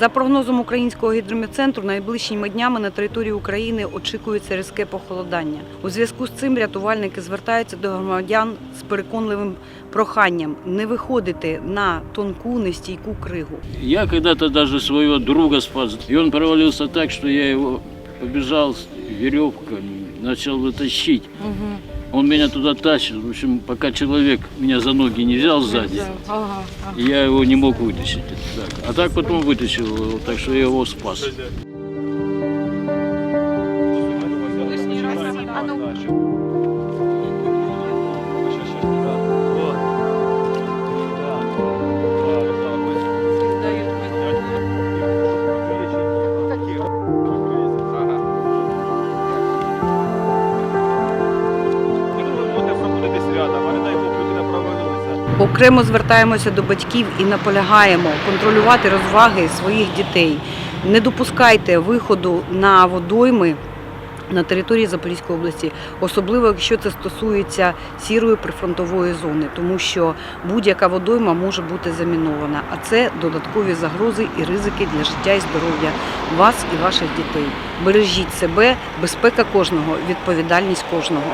За прогнозом українського гідрометцентру, найближчими днями на території України очікується різке похолодання. У зв'язку з цим рятувальники звертаються до громадян з переконливим проханням не виходити на тонку нестійку кригу. Я когда-то даже своего друга спас, и он провалился так, что я его побежал с веревкой, начал вытащить. Он меня туда тащил, в общем, пока человек меня за ноги не взял сзади, и я его не мог вытащить. Так. А так потом вытащил его, так что я его спас. Окремо звертаємося до батьків і наполягаємо контролювати розваги своїх дітей. Не допускайте виходу на водойми на території Запорізької області, особливо якщо це стосується сірої прифронтової зони, тому що будь-яка водойма може бути замінована. А це додаткові загрози і ризики для життя і здоров'я вас і ваших дітей. Бережіть себе, безпека кожного, відповідальність кожного.